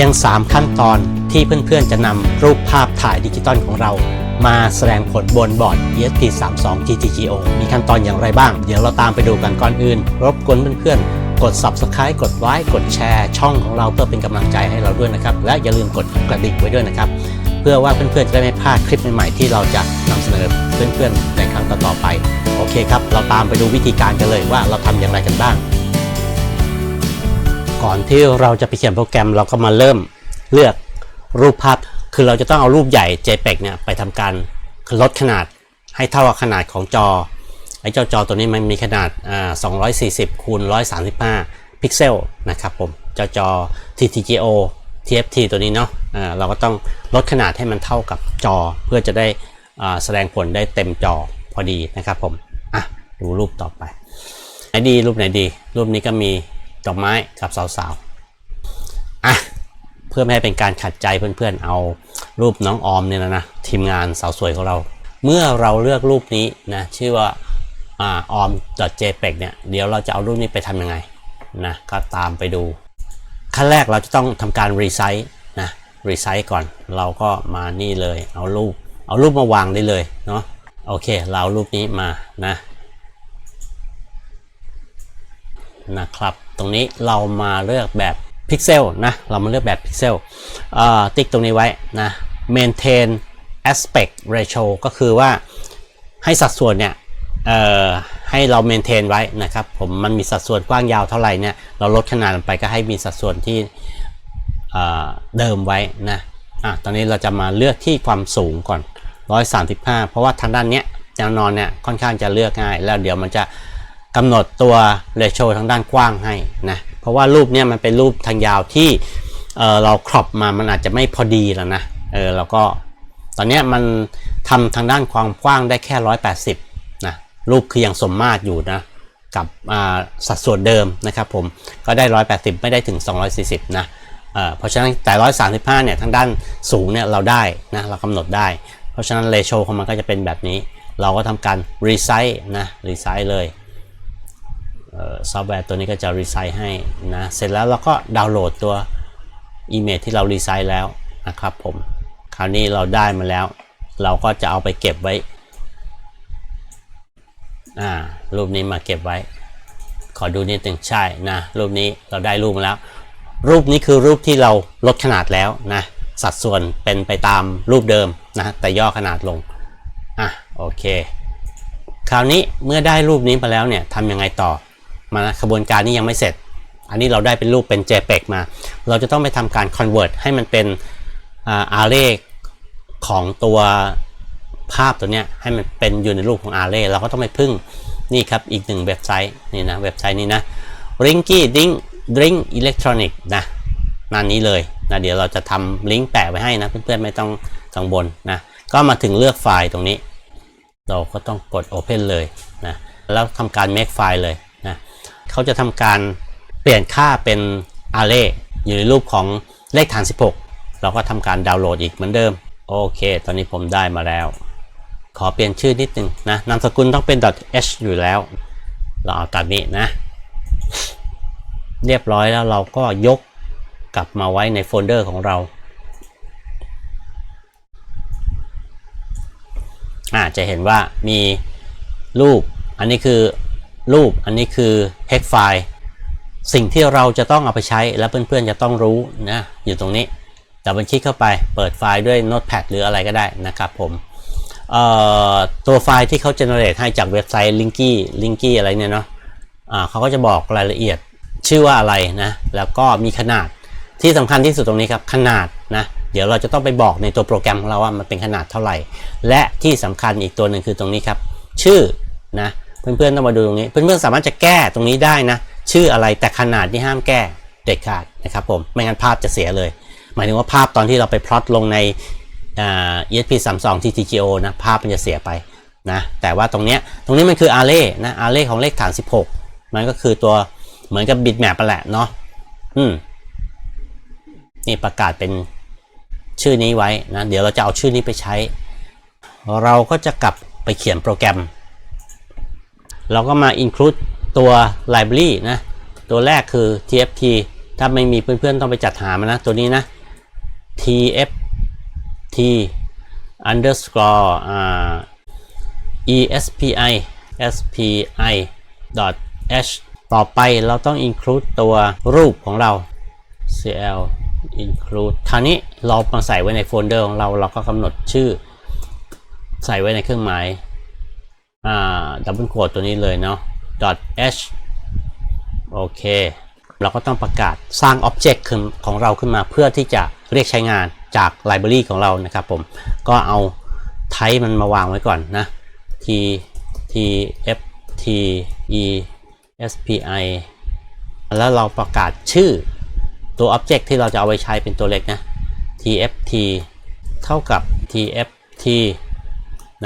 พียง 3 ขั้นตอนที่เพื่อนๆ จะนำรูปภาพถ่ายดิจิตอลของเรา มาแสดงผลบนบอร์ด ESP32 GTGO มีขั้นตอนอย่างไรบ้าง เดี๋ยวเราตามไปดูกันก่อนอื่น รบกวนเพื่อนๆ กด Subscribe กดไลค์กดแชร์ช่องของเราเพื่อเป็นกำลังใจให้เราด้วยนะครับ และอย่าลืมกดกระดิ่งไว้ด้วยนะครับ เพื่อว่าเพื่อนๆ จะได้ไม่พลาดคลิปใหม่ๆ ที่เราจะนำเสนอเพื่อนๆ ในครั้งต่อๆไป โอเคครับ เราตามไปดูวิธีการกันเลยว่าเราทำอย่างไรกันบ้าง ก่อนที่เราจะไปเขียนโปรแกรมเราก็มาเริ่มเลือกรูปภาพ คือเราจะต้องเอารูปใหญ่ JPEG เนี่ยไปทำการลดขนาดให้เท่ากับขนาดของจอ ไอ้เจ้าจอตัวนี้มันมีขนาดอ่า240คูณ135 พิกเซลนะครับผมเจ้าจอ TTGO TFT ตัวนี้เนาะอ่าเราก็ต้องลดขนาดให้มันเท่ากับจอ เพื่อจะได้แสดงผลได้เต็มจอพอดีนะครับผม อะ ดูรูปต่อไป ไหนดีรูปไหนดี รูปนี้ก็มี ดอกไม้กับสาวๆอะเพื่อไม่ให้เป็นการขัดใจเพื่อนๆ เอารูปน้องออมเนี่ยนะนะทีมงานสาวสวยของเรา เมื่อเราเลือกรูปนี้นะชื่อว่าอ่า om.jpeg เนี่ยเดี๋ยวเราจะเอารูปนี้ไปทำยังไงนะก็ตามไปดู ขั้นแรกเราจะต้องทำการรีไซต์นะรีไซต์ก่อนเราก็มานี่เลยเอารูป เอารูปมาวางได้เลยเนาะโอเค เราเอารูปนี้มานะนะครับ ตรงนี้เรามาเลือกแบบพิกเซลนะ เรามาเลือกแบบพิกเซลติ๊กตรงนี้ไว้นะ maintain aspect ratio ก็คือว่าให้สัดส่วนเนี่ยให้เรา maintain ไว้นะครับผมมันมีสัดส่วนกว้างยาวเท่าไหร่เนี่ยเราลดขนาดลงไปก็ให้มีสัดส่วนที่เเดิมไว้นะอะตอนนี้เราจะมาเลือกที่ความสูงก่อน 135 เพราะว่าทางด้านเนี้ยแนวนอนเนี่ยค่อนข้างจะเลือกง่าย แล้วเดี๋ยวมันจะ กำหนดตัวเรโชทางด้านกว้างให้นะเพราะว่ารูปเนี่ยมันเป็นรูปทางยาวที่เเราครอปมามันอาจจะไม่พอดีแล้วนะเออแล้วก็ตอนนี้มันทำทางด้านความกว้างได้แค่ 180นะรูปคือยังสมมาตรอยู่นะกับสัดส่วนเดิมนะครับผมก็ได้ 180 ไม่ได้ถึง 240นะเเพราะฉะนั้นแต่ 135 เนี่ยทางด้านสูงเนี่ยเราได้นะเรากำหนดได้ เพราะฉะนั้นเรโชของมันก็จะเป็นแบบนี้ เราก็ทำการรีไซต์นะรีไซต์เลย ซอฟต์แวร์ตัวนี้ก็จะรีไซต์ให้นะเสร็จแล้วเราก็ดาวน์โหลดตัวอีเมจที่เรารีไซต์แล้วนะครับผมคราวนี้เราได้มาแล้ว เราก็จะเอาไปเก็บไว้อ่ารูปนี้มาเก็บไว้ ขอดูนิดหนึ่งใช่นะรูปนี้เราได้รูปมาแล้ว รูปนี้คือรูปที่เราลดขนาดแล้วนะสัดส่วนเป็นไปตามรูปเดิมนะแต่ย่อขนาดลงอะโอเค คราวนี้เมื่อได้รูปนี้มาแล้วเนี่ยทำยังไงต่อ มาขบวนการนี้ยังไม่เสร็จ อันนี้เราได้เป็นรูปเป็น JPEG มา เราจะต้องไปทำการ convert ให้มันเป็นอาร์เรของตัวภาพตัวเนี้ยให้มันเป็นอยู่ในรูปของอาร์เรเราก็ต้องไปพึ่งนี่ครับอีกหนึ่งเว็บไซต์นี่นะเว็บไซต์นี้นะ Rinky Ding Drink Electronic นะนั่นนี้เลยนะเดี๋ยวเราจะทำลิงก์แปะไว้ให้นะเพื่อนๆไม่ต้องกังวลนะก็มาถึงเลือกไฟล์ตรงนี้ เราก็ต้องกด Open เลยนะแล้วทำการ make ไฟล์เลยนะ เขาจะทำการเปลี่ยนค่าเป็น array อยู่ในรูปของเลขฐาน 16 เราก็ทำการดาวน์โหลดอีกเหมือนเดิม โอเค ตอนนี้ผมได้มาแล้ว ขอเปลี่ยนชื่อนิดนึงนะ นามสกุลต้องเป็น .h อยู่แล้ว เราเอาตามนี้นะ เรียบร้อยแล้วเราก็ยกกลับมาไว้ในโฟลเดอร์ของเราอ่าจะเห็นว่ามีรูป อันนี้คือ รูปอันนี้คือ hex file สิ่งที่เราจะต้องเอาไปใช้และเพื่อนๆจะต้องรู้นะอยู่ตรงนี้ดับเบิลคลิกเข้าไปเปิดไฟล์ด้วย Notepad หรืออะไรก็ได้นะครับผมตัวไฟล์ที่เขา generate ให้จากเว็บไซต์ Linky Linky อะไรเนี่ยเนาะะเขาก็จะบอกรายละเอียดชื่อว่าอะไรนะแล้วก็มีขนาดที่สำคัญที่สุดตรงนี้ครับขนาดนะเดี๋ยวเราจะต้องไปบอกในตัวโปรแกรมของเราว่ามันเป็นขนาดเท่าไหร่ และที่สำคัญอีกตัวหนึ่งคือตรงนี้ครับ ชื่อนะ เพื่อนๆต้องมาดูตรงนี้ เพื่อนๆสามารถจะแก้ตรงนี้ได้นะ ชื่ออะไรแต่ขนาดที่ห้ามแก้เด็ดขาดนะครับผม ไม่งั้นภาพจะเสียเลย หมายถึงว่าภาพตอนที่เราไปพลอตลงใน ESP32 TTGO นะ ภาพมันจะเสียไปนะ แต่ว่าตรงเนี้ย ตรงนี้มันคือ array นะ array ของเลขฐาน 16 มันก็คือตัวเหมือนกับ bitmap ไปแหละเนาะ อืม นี่ประกาศเป็นชื่อนี้ไว้นะ เดี๋ยวเราจะเอาชื่อนี้ไปใช้ เราก็จะกลับไปเขียนโปรแกรม เราก็มา include ตัว library นะ ตัวแรกคือ tft ถ้าไม่มีเพื่อนๆ ต้องไปจัดหามานะ ตัวนี้นะ tft underscore espi spi dot h ต่อไปเราต้อง include ตัวรูปของเรา cl include คราวนี้เรามาใส่ไว้ในโฟลเดอร์ของเรา เราก็กำหนดชื่อ ใส่ไว้ในเครื่องหมาย ดับเบิลโคดตัวนี้เลยเนาะ dot h โอเค เราก็ต้องประกาศสร้าง Object ขึ้นของเราขึ้นมาเพื่อที่จะเรียกใช้งานจาก Library ของเรานะครับผม ก็เอา type มันมาวางไว้ก่อนนะ t t f t e s p i แล้วเราประกาศชื่อตัว Object ที่เราจะเอาไว้ใช้เป็นตัวเล็กนะ tft เท่ากับ tft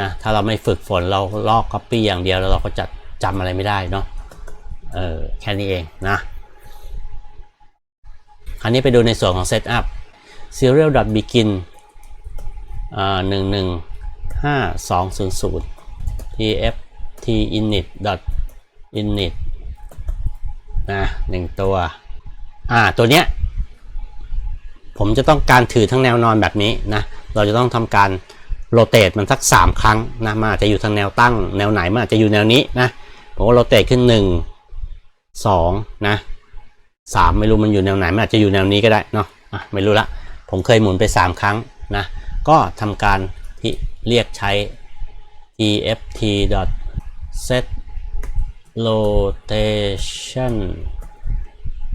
นะถ้าเราไม่ฝึกฝนเราลอก copy อย่างเดียวแล้วเราก็จะจำอะไรไม่ได้เนาะเออแค่นี้เองนะอันนี้ไปดูในส่วนของ setup serial begin อ่าหนึ่งหนึ่งห้าสองศูนย์ศูนย์ tft init init นะหนึ่งตัว อ่า ตัวเนี้ย ผมจะต้องการถือทั้งแนวนอนแบบนี้นะ เราจะต้องทำการ โรเตทมันสัก 3 ครั้งนะมันอาจจะอยู่ทางแนวตั้ง แนวไหนมันอาจจะอยู่แนวนี้นะผมก็โรเตทขึ้น 1 2นะ3ไม่รู้มันอยู่แนวไหนมันอาจจะอยู่แนวนี้ก็ได้เนาะอะไม่รู้ละผมเคยหมุนไป 3 ครั้งนะก็ทำการที่เรียกใช้ tft set rotation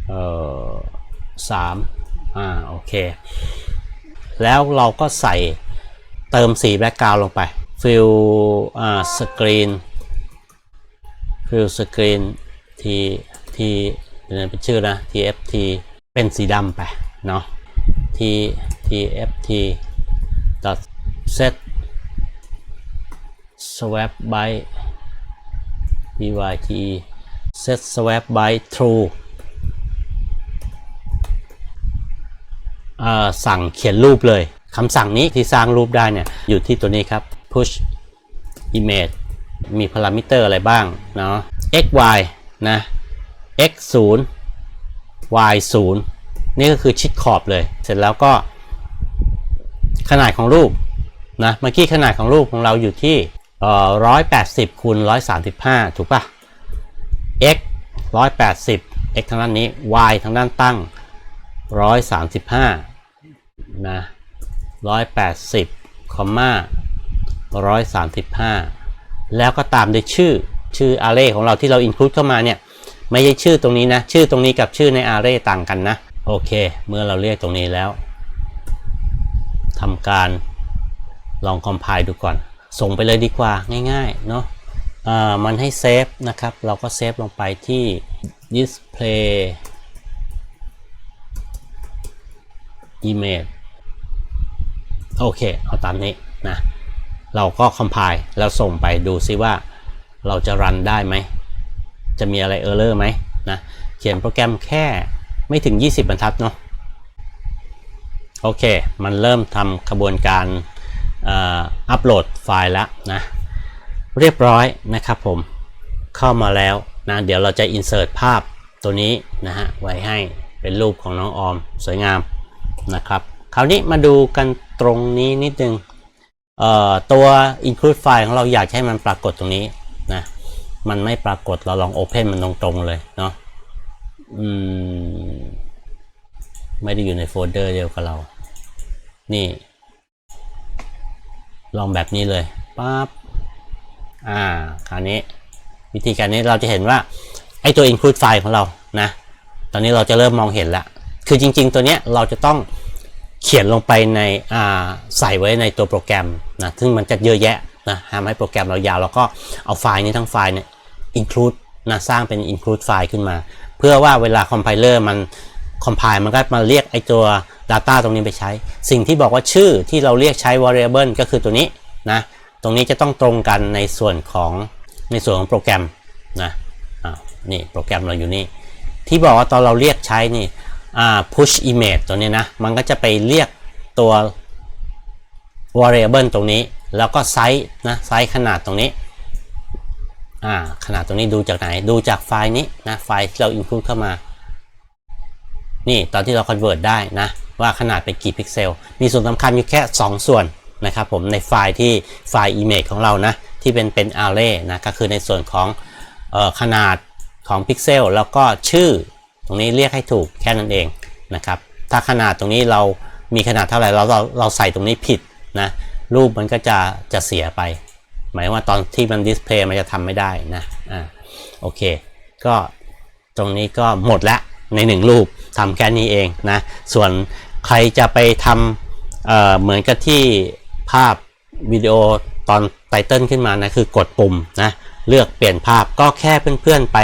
เอ่อสามอ่าโอเค แล้วเราก็ใส่ เติมสีแบ็กกราวลงไปฟิลอ่าสกรีนฟิลสกรีนทีทีเป็นชื่อนะ TFT เป็นสีดำไปเนาะ T TFT ตัด set swap by byte set swap by true สั่งเขียนรูปเลย คำสั่งนี้ที่สร้างรูปได้เนี่ยอยู่ที่ตัวนี้ครับ push image มีพารามิเตอร์อะไรบ้างเนาะ x y นะ x 0 y 0นี่ก็คือชิดขอบเลย เสร็จแล้วก็ ขนาดของรูปนะเมื่อกี้ขนาดของรูปของเราอยู่ที่เอ่อร้อยแปดสิบคูณร้อยสามสิบห้าถูกปะ x ร้อยแปดสิบ x ทางด้านนี้ y ทางด้านตั้งร้อยสามสิบห้านะ ร้อยแปดสิบคอมมาร้อยสามสิบห้าแล้วก็ตามด้วยชื่อชื่อ array ของเราที่เรา include เข้ามาเนี่ยไม่ใช่ชื่อตรงนี้นะ ชื่อตรงนี้กับชื่อใน array ต่างกันนะ โอเค เมื่อเราเรียกตรงนี้แล้วทำการลองคอมไพล์ดูก่อน ส่งไปเลยดีกว่าง่ายๆเนาะอ่ามันให้เซฟนะครับ เราก็เซฟลงไปที่ display image โอเค เอาตามนี้นะ เราก็คอมไพล์แล้วส่งไปดูซิว่าเราจะรันได้ไหม จะมีอะไรเออร์เลอร์ไหมนะ เขียนโปรแกรมแค่ไม่ถึง 20 บรรทัดเนาะ โอเค มันเริ่มทำกระบวนการอัปโหลดไฟล์แล้วนะ เรียบร้อยนะครับผม เข้ามาแล้วนะ เดี๋ยวเราจะ insert ภาพตัวนี้นะฮะ ไว้ให้เป็นรูปของน้องออม สวยงามนะครับ คราวนี้มาดูกัน ตรงนี้นิดนึงเอ่อตัว include file ของเราอยากให้มันปรากฏตรงนี้นะมันไม่ปรากฏเราลอง open มันตรงๆเลยเนาะอืมไม่ได้อยู่ในโฟลเดอร์เดียวกับเรา นี่ ลองแบบนี้เลยปั๊บอ่า คราวนี้ วิธีการนี้เราจะเห็นว่า ไอตัว include file ของเรานะ ตอนนี้เราจะเริ่มมองเห็นละ คือจริง ๆ ตัวเนี้ยเราจะต้อง เขียนลงไปในใส่ไว้ในตัวโปรแกรมนะซึ่งมันจะเยอะแยะนะทำให้โปรแกรมเรายาว แล้วก็เอาไฟล์นี้ทั้งไฟล์เนี่ย include นะสร้างเป็น include ไฟล์ขึ้นมา เพื่อว่าเวลา compiler มัน compile มันก็มาเรียกไอตัว data ตรงนี้ไปใช้ สิ่งที่บอกว่าชื่อที่เราเรียกใช้ variable ก็คือตัวนี้นะตรงนี้จะต้องตรงกันในส่วนของในส่วนของโปรแกรมนะนี่โปรแกรมเราอยู่นี่ ที่บอกว่าตอนเราเรียกใช้นี่ push image ตัวนี้นะ มันก็จะไปเรียกตัว variable ตรงนี้ แล้วก็ไซส์นะ ไซส์ขนาดตรงนี้ ขนาดตรงนี้ดูจากไหน ดูจากไฟล์นี้นะ ไฟล์ที่เรา include เข้ามา นี่ตอนที่เรา convert ได้นะ ว่าขนาดเป็นกี่พิกเซล มีส่วนสำคัญอยู่แค่ 2 ส่วนนะครับผม ในไฟล์ที่ไฟล์ image ของเรานะ ที่เป็นเป็น array นะ ก็คือในส่วนของออขนาดของพิกเซล แล้วก็ชื่อ ตรงนี้เรียกให้ถูกแค่นั้นเองนะครับ ถ้าขนาดตรงนี้เรามีขนาดเท่าไหร่เราเราเราใส่ตรงนี้ผิดนะรูปมันก็จะจะเสียไป หมายว่าตอนที่มันดิสเพลย์มันจะทำไม่ได้นะอ่าโอเค ก็ตรงนี้ก็หมดละในหนึ่งรูปทำแค่นี้เองนะ ส่วนใครจะไปทำเอ่อเหมือนกับที่ภาพวิดีโอตอนไตเติลขึ้นมานะคือกดปุ่มนะ เลือกเปลี่ยนภาพก็แค่เพื่อนๆไป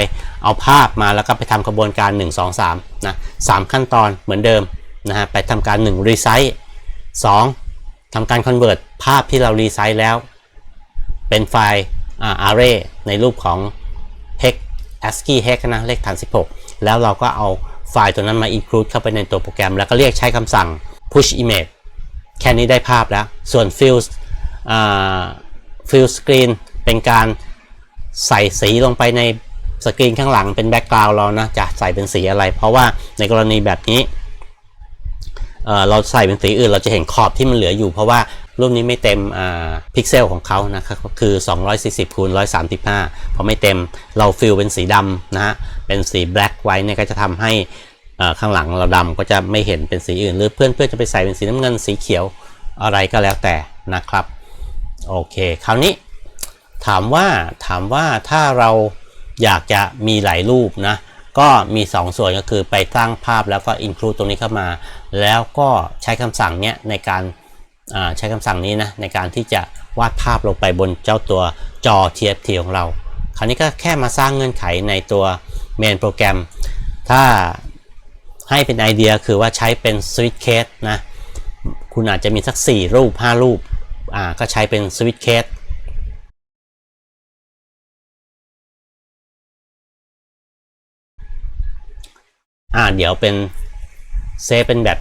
เอาภาพมาแล้วก็ไปทำกระบวนการ 1 2 3นะสามขั้นตอนเหมือนเดิมนะฮะไปทำการ1 resize 2ทำการ convert ภาพที่เรา resize แล้ว เป็นไฟล์อ่า array ในรูปของ hex ASCII hex นะเลขฐาน 16 แล้วเราก็เอาไฟล์ตัวนั้นมา include เข้าไปในตัวโปรแกรม แล้วก็เรียกใช้คำสั่ง push image แค่นี้ได้ภาพแล้ว ส่วน fill fill screen เป็นการ ใส่สีลงไปในสกรีนข้างหลังเป็นแบ็กกราวด์เรานะจะใส่เป็นสีอะไร เพราะว่าในกรณีแบบนี้เราใส่เป็นสีอื่นเราจะเห็นขอบที่มันเหลืออยู่ เพราะว่ารูปนี้ไม่เต็มพิกเซลของเขานะครับคือ 240คูณ135พอไม่เต็มเราฟิลเป็นสีดำนะฮะเป็นสีแบล็กไว้เนี่ยก็จะทำให้ข้างหลังเราดำก็จะไม่เห็นเป็นสีอื่น หรือเพื่อนเพื่อจะไปใส่เป็นสีน้ำเงินสีเขียวอะไรก็แล้วแต่นะครับ โอเค คราวนี้ ถามว่าถามว่าถ้าเราอยากจะมีหลายรูปนะก็มี2ส่วนก็คือไปสร้างภาพแล้วก็ include ตรงนี้เข้ามา แล้วก็ใช้คำสั่งเนี้ยในการอ่าใช้คำสั่งนี้นะในการที่จะวาดภาพลงไปบนเจ้าตัวจอ TFT ของเรา คราวนี้ก็แค่มาสร้างเงื่อนไขในตัว main โปรแกรม ถ้าให้เป็นไอเดียคือว่าใช้เป็น switch case นะ คุณอาจจะมีสัก 4 รูป 5 รูป อ่า ก็ใช้เป็น switch case อ่าเดี๋ยวเป็นเซฟเป็นแบบ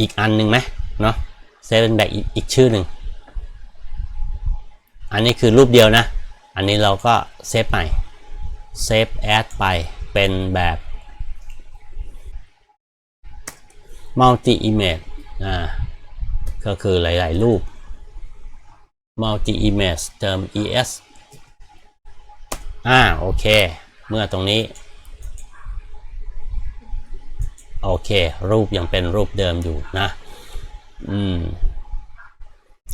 อีกอันหนึ่งไหมเนาะเซฟเป็นแบบอีกชื่อหนึ่งอันนี้คือรูปเดียวนะ อันนี้เราก็เซฟใหม่เซฟแอดไปเป็นแบบ multi image อ่าก็คือหลาย ๆ รูป multi image เติม es อ่าโอเค เมื่อตรงนี้ โอเค รูปยังเป็นรูปเดิมอยู่นะ อืม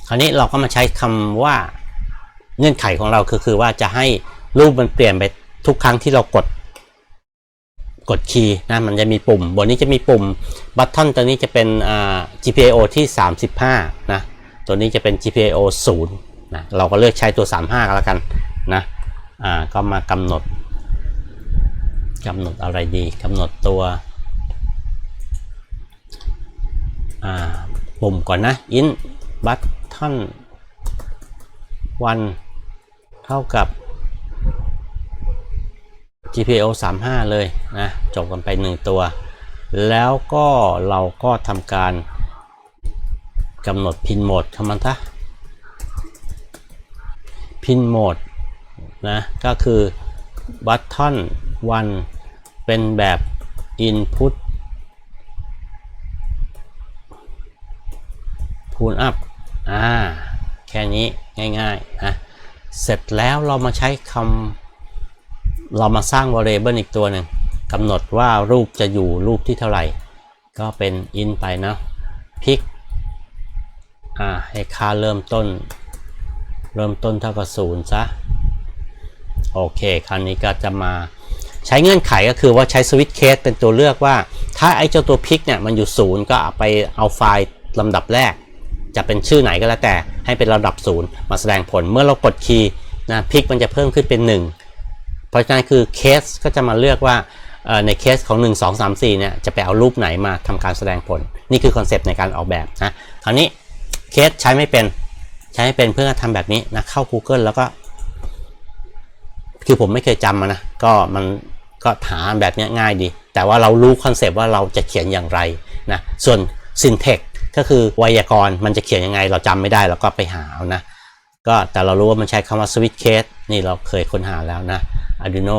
คราวนี้เราก็มาใช้คำว่าเงื่อนไขของเราคือคือว่าจะให้รูปมันเปลี่ยนไปทุกครั้งที่เรากด กดคีย์นะ มันจะมีปุ่ม บนนี้จะมีปุ่มบัตทอนตัวนี้จะเป็นอ่า GPIO ที่ 35 นะ ตัวนี้จะเป็น GPIO 0นะ เราก็เลือกใช้ตัว 35ก็แล้วกันนะ อ่า ก็มากำหนดกำหนดอะไรดีกำหนดตัว อ่า ปุ่มก่อนนะ in button 1 เท่ากับ GPIO 35 เลยนะ จบกันไป 1 ตัว แล้วก็เราก็ทำการกำหนดพินโหมดคำมันทะพินโหมดนะ ก็คือ button 1 เป็นแบบ input pull up อ่าแค่นี้ง่ายๆนะเสร็จแล้วเรามาใช้คำเรามาสร้าง variable อีกตัวหนึ่งกำหนดว่ารูปจะอยู่รูปที่เท่าไหร่ ก็เป็น in ไปนะ pick อ่าให้ค่าเริ่มต้น เริ่มต้นเท่ากับศูนย์ซะโอเค คราวนี้ก็จะมาใช้เงื่อนไขก็คือว่าใช้ switch case เป็นตัวเลือกว่า ถ้าไอ้เจ้าตัว pick เนี่ยมันอยู่ศูนย์ก็ไปเอาไฟล์ลำดับแรก จะเป็นชื่อไหนก็แล้วแต่ให้เป็นระดับศูนย์มาแสดงผลเมื่อเรากดคีย์นะพิกมันจะเพิ่มขึ้นเป็น 1 เพราะฉะนั้นคือเคสก็จะมาเลือกว่าเอ่อในเคสของ 1 2 3 4เนี่ยจะไปเอารูปไหนมาทำการแสดงผล นี่คือคอนเซปต์ในการออกแบบนะคราวนี้เคสใช้ไม่เป็นใช้ไม่เป็นเพื่อทำแบบนี้นะเข้า Google แล้วก็ คือผมไม่เคยจำมานะก็มันก็หาแบบนี้ง่ายดี แต่ว่าเรารู้คอนเซปต์ว่าเราจะเขียนอย่างไรนะส่วน syntax ก็คือไวยากรณ์มันจะเขียนยังไง เราจำไม่ได้เราก็ไปหาเอานะก็แต่เรารู้ว่ามันใช้คำว่า switch case นี่เราเคยค้นหาแล้วนะ Arduino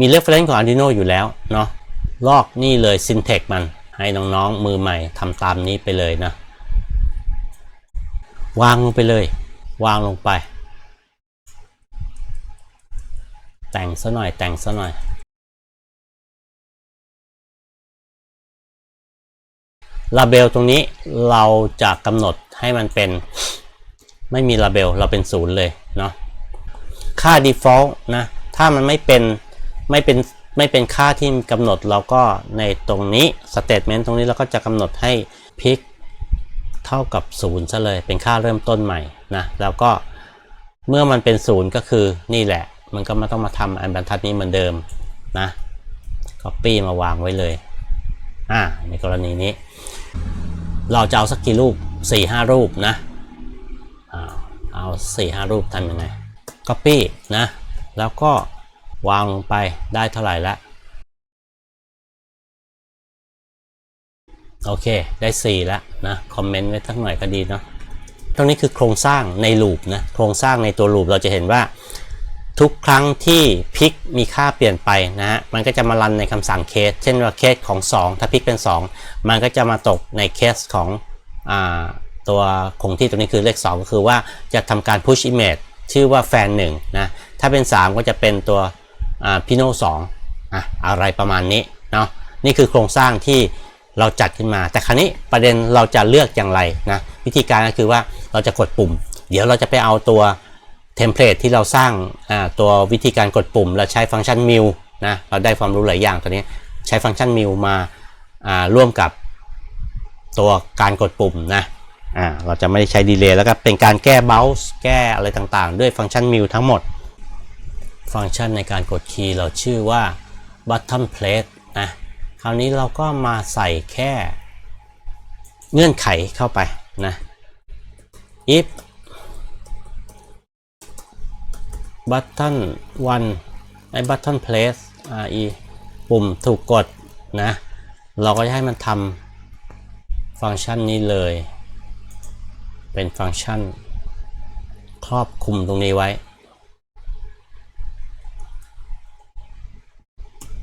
มี reference ของ Arduino อยู่แล้วเนาะลอกนี่เลย syntax มันให้น้องๆมือใหม่ทำตามนี้ไปเลยนะ วางลงไปเลย วางลงไป แต่งซะหน่อยแต่งซะหน่อย ลาเบลตรงนี้เราจะกำหนดให้มันเป็นไม่มีลาเบลเราเป็นศูนย์เลยเนาะค่า default นะ ถ้ามันไม่เป็นไม่เป็นไม่เป็นค่าที่กำหนดเราก็ในตรงนี้ statement ตรงนี้เราก็จะกำหนดให้พิกเท่ากับศูนย์ซะเลยเป็นค่าเริ่มต้นใหม่นะแล้วก็เมื่อมันเป็นศูนย์ก็คือนี่แหละ มันก็มาต้องมาทำอันบรรทัดนี้เหมือนเดิมนะ copy มาวางไว้เลยอ่าในกรณีนี้ เราจะเอาสักกี่รูปสี่ห้ารูปนะเอาเอาสี่ห้ารูปทำยังไง Copy นะ แล้วก็วางลงไปได้เท่าไหร่ละโอเค ได้ 4 แล้วนะ คอมเมนต์ไว้สักหน่อยก็ดีเนาะตรงนี้คือโครงสร้างในลูปนะ โครงสร้างในตัวลูปเราจะเห็นว่า ทุกครั้งที่พิกมีค่าเปลี่ยนไปนะฮะ มันก็จะมารันในคำสั่งเคส เช่นว่าเคสของ 2 ถ้าพิกเป็น 2 มันก็จะมาตกในเคสของอตัวคงที่ตรงนี้คือเลข 2 ก็คือว่าจะทำการ push image ชื่อว่าแฟน1นะ ถ้าเป็น 3 ก็จะเป็นตัวพิโนสองอะอะไรประมาณนี้เนาะ นี่คือโครงสร้างที่เราจัดขึ้นมา แต่ครั้นี้ประเด็นเราจะเลือกอย่างไรนะ วิธีการก็คือว่าเราจะกดปุ่ม เดี๋ยวเราจะไปเอาตัว เทมเพลตที่เราสร้างตัววิธีการกดปุ่มแล้วใช้ฟังก์ชัน m ิ l นะเราได้ความรู้หลายอย่างตัวนี้ใช้ฟังก์ชัน m ิ l มาร่วมกับตัวการกดปุ่มนะเราจะไม่ได้ใช้ดีเลย์แล้วก็เป็นการแก้เบลส์แก้อะไรต่างๆ ด้วยฟังก์ชัน m ิ l ทั้งหมด ฟังก์ชันในการกดคีย์เราชื่อว่า button place นะคราวนี้เราก็มาใส่แค่เงื่อนไขเข้าไปนะ if button 1ไอ้ button place re ปุ่มถูกกดนะ เราก็จะให้มันทำฟังก์ชันนี้เลย เป็นฟังก์ชัน ครอบคลุมตรงนี้ไว้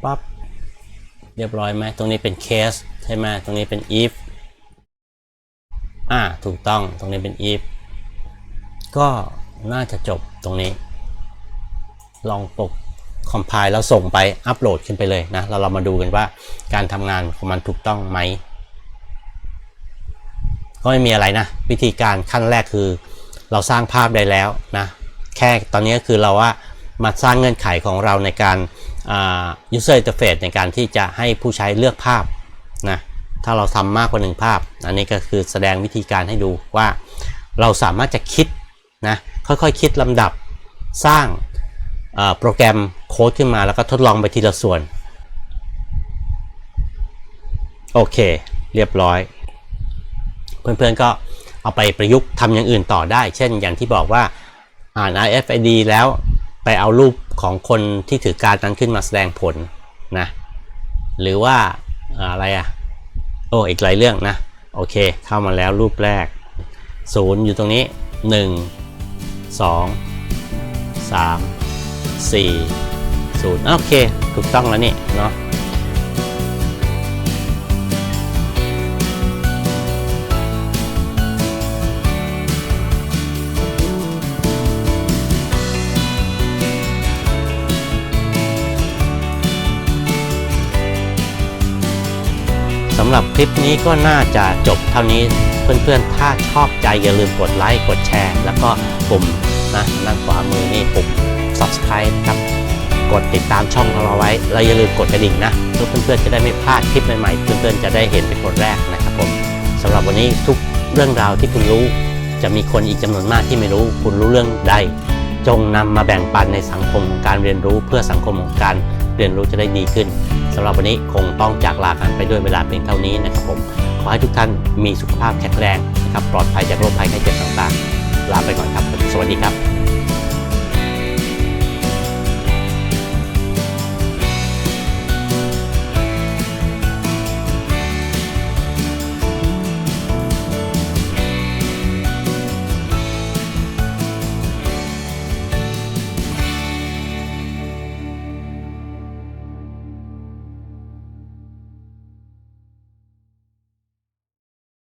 ปั๊บเรียบร้อยไหมตรงนี้เป็น case ใช่ไหมตรงนี้เป็น if อ่า ถูกต้อง ตรงนี้เป็น if ก็น่าจะจบตรงนี้ ลองปก compile แล้วส่งไปอัปโหลดขึ้นไปเลยนะเราเรามาดูกันว่าการทำงานของมันถูกต้องไหม ก็ไม่มีอะไรนะ วิธีการขั้นแรกคือ เราสร้างภาพได้แล้วนะแค่ตอนนี้คือเราว่ามาสร้างเงื่อนไขของเราในการ user interface ในการที่จะให้ผู้ใช้เลือกภาพนะถ้าเราทำมากกว่าหนึ่งภาพ อันนี้ก็คือแสดงวิธีการให้ดูว่าเราสามารถจะคิดนะค่อยๆคคิดลำดับสร้าง โปรแกรมโค้ดขึ้นมาแล้วก็ทดลองไปทีละส่วน โอเค เรียบร้อย เพื่อนๆก็เอาไปประยุกต์ทำอย่างอื่นต่อได้ เช่นอย่างที่บอกว่าอ่าน RFID แล้วไปเอารูปของคนที่ถือการนั้นขึ้นมาแสดงผลนะหรือว่าอะไรอะโอ้อีกหลายเรื่องนะโอเค เข้ามาแล้วรูปแรก 0 อยู่ตรงนี้ 1 2 3 4 0 โอเค ถูกต้องแล้วนี่เนาะสำหรับคลิปนี้ก็น่าจะจบเท่านี้เพื่อนๆ ถ้าชอบใจอย่าลืมกดไลค์ กดแชร์ แล้วก็ปุ่มนะด้านขวามือนี่ปุ่ม subscribe ครับ กดติดตามช่องของเราไว้ แล้วอย่าลืมกดกระดิ่งนะเพื่อเพื่อนๆจะได้ไม่พลาดคลิปใหม่ๆ เพื่อนๆจะได้เห็นเป็นคนแรกนะครับผมสำหรับวันนี้ทุกเรื่องราวที่คุณรู้ จะมีคนอีกจำนวนมากที่ไม่รู้ คุณรู้เรื่องใด จงนำมาแบ่งปันในสังคมของการเรียนรู้เพื่อสังคมของการเรียนรู้จะได้ดีขึ้นสำหรับวันนี้คงต้องจากลากันไปด้วยเวลาเพียงเท่านี้นะครับผมขอให้ทุกท่านมีสุขภาพแข็งแรงนะครับปลอดภัยจากโรคภัยไข้เจ็บต่างๆ ลาไปก่อนครับ สวัสดีครับ